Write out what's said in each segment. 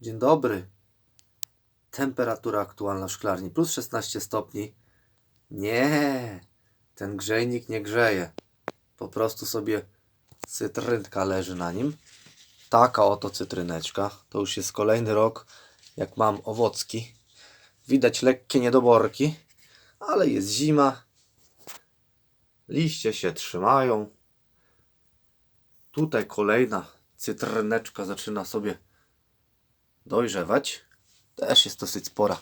Dzień dobry. Temperatura aktualna w szklarni plus 16 stopni. Nie, ten grzejnik nie grzeje. Po prostu sobie cytrynka leży na nim. Taka oto cytryneczka. To już jest kolejny rok, jak mam owocki. Widać lekkie niedoborki, ale jest zima. Liście się trzymają. Tutaj kolejna cytryneczka zaczyna sobie dojrzewać. Też jest dosyć spora.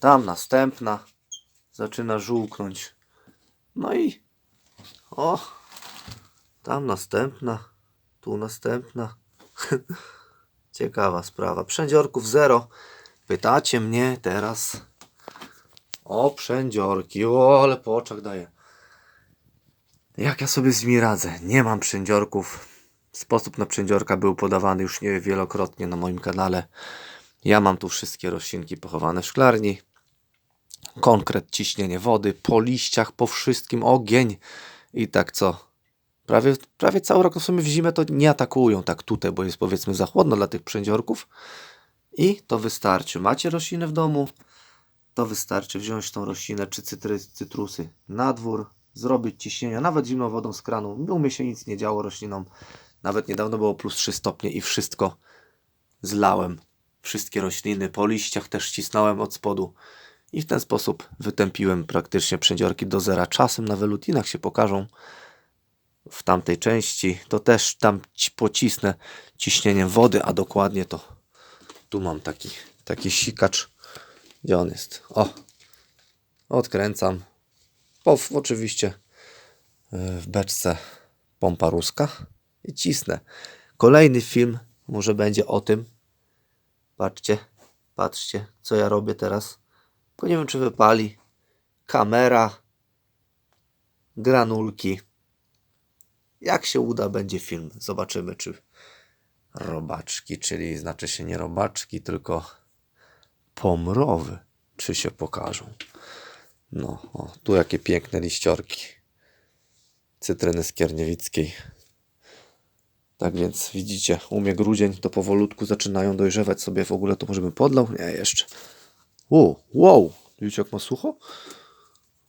Tam następna zaczyna żółknąć. No i o, tam następna, tu następna. Ciekawa sprawa. Przędziorków zero. Pytacie mnie teraz o przędziorki. O, ale po oczach daję. Jak ja sobie z nimi radzę? Nie mam przędziorków. Sposób na przędziorka był podawany już nie wielokrotnie na moim kanale. Ja mam tu wszystkie roślinki pochowane w szklarni. Konkret ciśnienie wody po liściach, po wszystkim ogień. I tak co? Prawie, prawie cały rok, no w sumie w zimę to nie atakują tak tutaj, bo jest powiedzmy za chłodno dla tych przędziorków. I to wystarczy. Macie roślinę w domu, to wystarczy wziąć tą roślinę czy cytry, cytrusy na dwór, zrobić ciśnienia, nawet zimną wodą z kranu. U mnie się nic nie działo roślinom. Nawet niedawno było plus 3 stopnie i wszystko zlałem. Wszystkie rośliny po liściach też cisnąłem od spodu. I w ten sposób wytępiłem praktycznie przędziorki do zera. Czasem na welutinach się pokażą w tamtej części. To też tam ci- pocisnę ciśnieniem wody, a dokładnie to tu mam taki, taki sikacz. Gdzie on jest? O! Odkręcam. Po, oczywiście yy, w beczce pompa ruska i cisnę. Kolejny film może będzie o tym. Patrzcie, patrzcie, co ja robię teraz. Tylko nie wiem, czy wypali. Kamera, granulki. Jak się uda, będzie film. Zobaczymy, czy robaczki, czyli znaczy się nie robaczki, tylko pomrowy, czy się pokażą. No, o, tu jakie piękne liściorki. Cytryny skierniewickiej. Tak więc widzicie, u mnie grudzień to powolutku zaczynają dojrzewać sobie. W ogóle to może bym podlał? Nie, jeszcze. U, wow, widzicie jak ma sucho?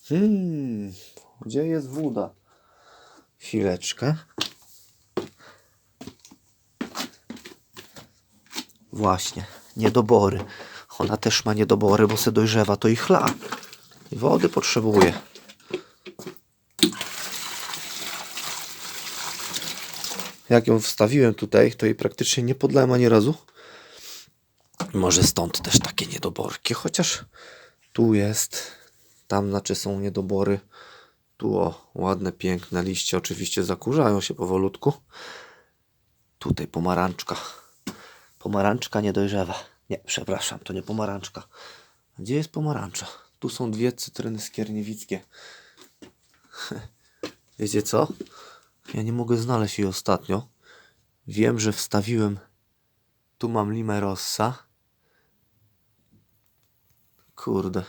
Hmm, gdzie jest woda? Chwileczkę. Właśnie, niedobory. Ona też ma niedobory, bo se dojrzewa, to i chla. I wody potrzebuje. Jak ją wstawiłem tutaj, to jej praktycznie nie podlałem ani razu. Może stąd też takie niedoborki, chociaż tu jest, tam znaczy są niedobory. Tu o, ładne, piękne liście oczywiście zakurzają się powolutku. Tutaj pomarańczka. Pomarańczka nie dojrzewa. Nie, przepraszam, to nie pomarańczka. Gdzie jest pomarańcza? Tu są dwie cytryny skierniewickie. Wiecie co? Ja nie mogę znaleźć jej ostatnio. Wiem, że wstawiłem. Tu mam limę rossa. Kurde.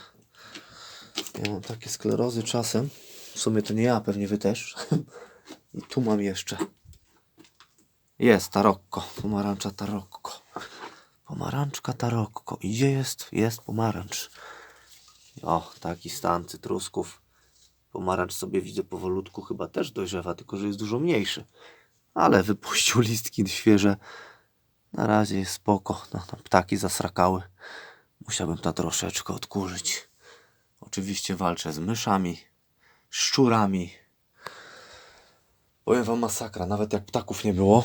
Ja mam takie sklerozy czasem. W sumie to nie ja, pewnie wy też. I tu mam jeszcze. Jest tarokko. Pomarańcza tarokko. Pomarańczka tarokko. I gdzie jest? Jest pomarańcz. O, taki stan cytrusków. Pomarańcz sobie widzę powolutku, chyba też dojrzewa, tylko że jest dużo mniejszy. Ale wypuścił listki świeże. Na razie jest spoko. No, ptaki zasrakały. Musiałbym to troszeczkę odkurzyć. Oczywiście walczę z myszami, szczurami. Powiem wam masakra, nawet jak ptaków nie było,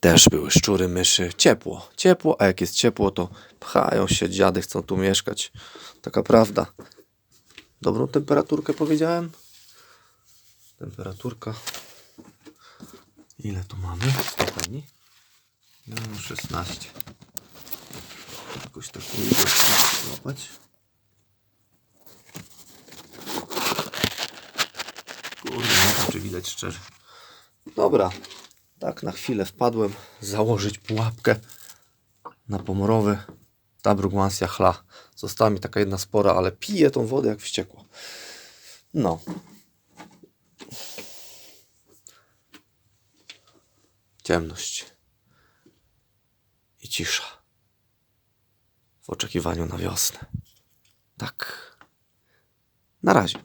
też były szczury, myszy. Ciepło, ciepło, a jak jest ciepło, to pchają się dziady, chcą tu mieszkać. Taka prawda. Dobrą temperaturkę powiedziałem? Temperaturka. Ile tu mamy? Stopni? No, 16. Jakoś tak złapać. Kurde, nie czy widać szczerze. Dobra, tak na chwilę wpadłem założyć pułapkę na pomorowy. Ta brugmansja chla. Została mi taka jedna spora, ale piję tą wodę jak wściekło. No. Ciemność. i cisza. W oczekiwaniu na wiosnę. Tak. Na razie.